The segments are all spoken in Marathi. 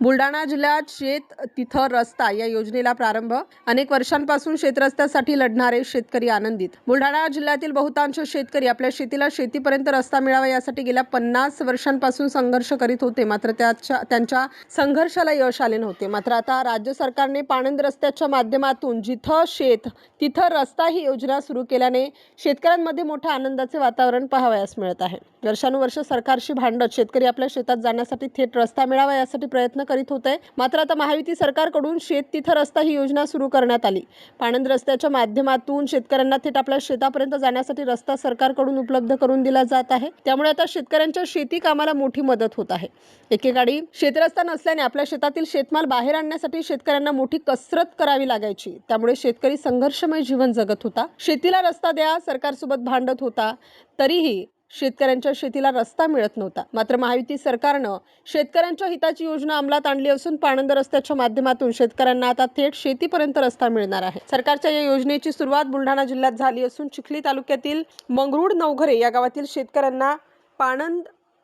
Buldhana जिल्ह्यात शेत तिथं रस्ता या योजनेला प्रारंभ. अनेक वर्षांपासून शेतरस्त्यासाठी लढणारे शेतकरी आनंदित. बुलढाणा जिल्ह्यातील बहुतांश शेतकरी आपल्या शेतीला शेतीपर्यंत रस्ता मिळावा यासाठी गेल्या पन्नास वर्षांपासून संघर्ष करीत होते. मात्र त्याच्या त्यांच्या संघर्षाला यश आले नव्हते. मात्र आता राज्य सरकारने पाणंद रस्त्याच्या माध्यमातून जिथं शेत तिथं रस्ता ही योजना सुरू केल्याने शेतकऱ्यांमध्ये मोठ्या आनंदाचे वातावरण पाहावयास मिळत आहे. वर्षानुवर्ष सरकारशी भांडत शेतकरी आपल्या शेतात जाण्यासाठी थेट रस्ता मिळावा यासाठी प्रयत्न करीत होते मात्र आता महायुती सरकारकडून शेत तिथं रस्ता ही योजना सुरू करण्यात आली. पाणंद रस्त्याच्या माध्यमातून शेतकऱ्यांना थेट आपल्या शेतापर्यंत जाण्यासाठी रस्ता सरकारकडून उपलब्ध करून दिला जात आहे. त्यामुळे आता शेतकऱ्यांच्या शेती कामाला मोठी मदत होत आहे. एकेकाळी शेतरस्ता नसल्याने आपल्या शेतातील शेतमाल बाहेर आणण्यासाठी शेतकऱ्यांना मोठी कसरत करावी लागायची. त्यामुळे शेतकरी संघर्षमय जीवन जगत होता. शेतीला रस्ता द्या सरकारसोबत भांडत होता. तरीही शेतकऱ्यांच्या शेतीला रस्ता मिळत नव्हता. मात्र महायुती सरकारनं शेतकऱ्यांच्या हिताची योजना अंमलात आणली असून पाणंद रस्त्याच्या माध्यमातून शेतकऱ्यांना आता थेट शेतीपर्यंत रस्ता मिळणार आहे. सरकारच्या या योजनेची सुरुवात बुलढाणा जिल्ह्यात झाली असून चिखली तालुक्यातील मंगरुड नवघरे या गावातील शेतकऱ्यांना पाणंद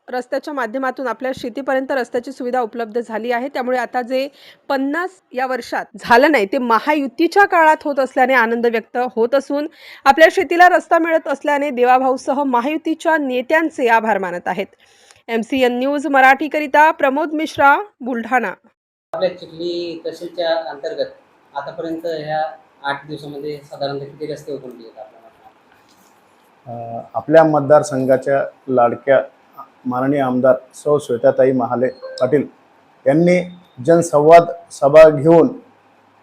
रस्त्याच्या माध्यमातून आपल्या शेतीपर्यंत रस्त्याची सुविधा उपलब्ध झाली आहे. त्यामुळे आता जे पन्नास या वर्षात झालं नाही ते महायुतीच्या काळात होत असल्याने आनंद व्यक्त होत असून आपल्या शेतीला रस्ता मिळत असल्याने देवाभाऊसह महायुतीच्या नेत्यांचे आभार मानत आहेत. एम सी एन न्यूज मराठीकरिता प्रमोद मिश्रा बुलढाणा. आपल्या चिखली तहसीलच्या अंतर्गत आतापर्यंत ह्या आठ दिवसामध्ये साधारणतः किती रस्ते अ, आपल्या मतदारसंघाच्या लाडक्या माननीय आमदार सौ श्वेताताई महाले पाटील यांनी जनसंवाद सभा घेऊन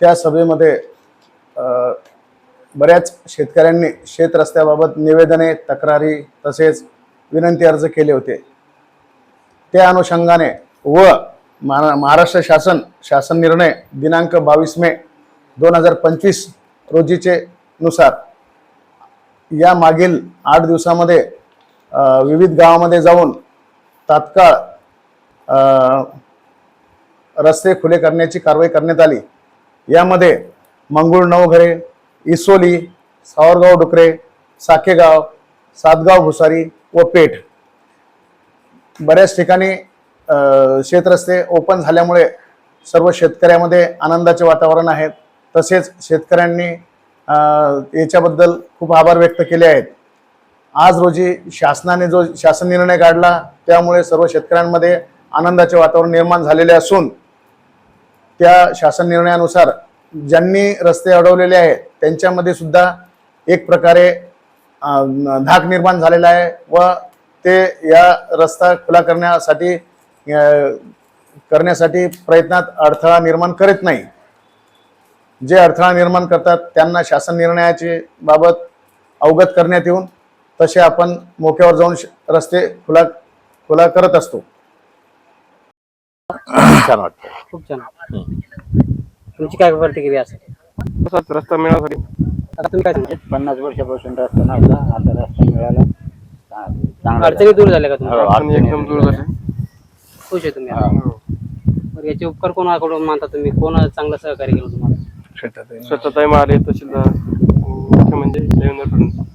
त्या सभेमध्ये बऱ्याच शेतकऱ्यांनी शेतरस्त्याबाबत निवेदने तक्रारी तसेच विनंती अर्ज केले होते. त्या अनुषंगाने व महा महाराष्ट्र शासन शासन निर्णय दिनांक बावीस मे दोन हजार पंचवीस रोजीचे नुसार या मागील आठ दिवसामध्ये विविध गावामध्ये जाऊन तात्काळ रस्ते खुले करण्याची कारवाई करण्यात आली. यामध्ये मंगुळ नवघरे इसोली सावरगाव डुकरे साखेगाव सातगाव भुसारी व पेठ. बऱ्याच ठिकाणी शेतरस्ते ओपन झाल्यामुळे सर्व शेतकऱ्यामध्ये आनंदाचे वातावरण आहे. तसेच शेतकऱ्यांनी याच्याबद्दल खूप आभार व्यक्त केले आहेत. आज रोजी शासनाने जो शासन निर्णय काढला त्यामुळे सर्व शेतकऱ्यांमध्ये आनंदाचे वातावरण निर्माण झालेले असून त्या शासन निर्णयानुसार ज्यांनी रस्ते अडवलेले आहेत त्यांच्यामध्ये सुद्धा एक प्रकारे धाक निर्माण झालेला आहे व ते या रस्ता खुला करण्यासाठी करण्यासाठी प्रयत्नात अडथळा निर्माण करीत नाही. जे अडथळा निर्माण करतात त्यांना शासन निर्णयाची बाबत अवगत करण्यात येऊन तसे आपण मोक्यावर जाऊन रस्ते खुला खुला करत असतो. छान वाटतं खूप छान तुमची काय प्रतिक्रिया असेल? तसाच रस्ता मिळासाठी. आता तुम्ही काय सांगता? पन्नास वर्षापासून रस्ता नव्हता आता रस्ता मिळाला. चा- चांगला अडचणी दूर झाल्या का हो, तुम्ही अडचणी एकदम दूर झाले खुश आहे तुम्ही आता? बरं याचे उपकार कोणाकडून मानता तुम्ही? कोण चांगलं सहकार्य केलं तुम्हाला? स्वच्छताही मारले तहसीलदार मुख्य म्हणजे देवेंद्र फडणवीस.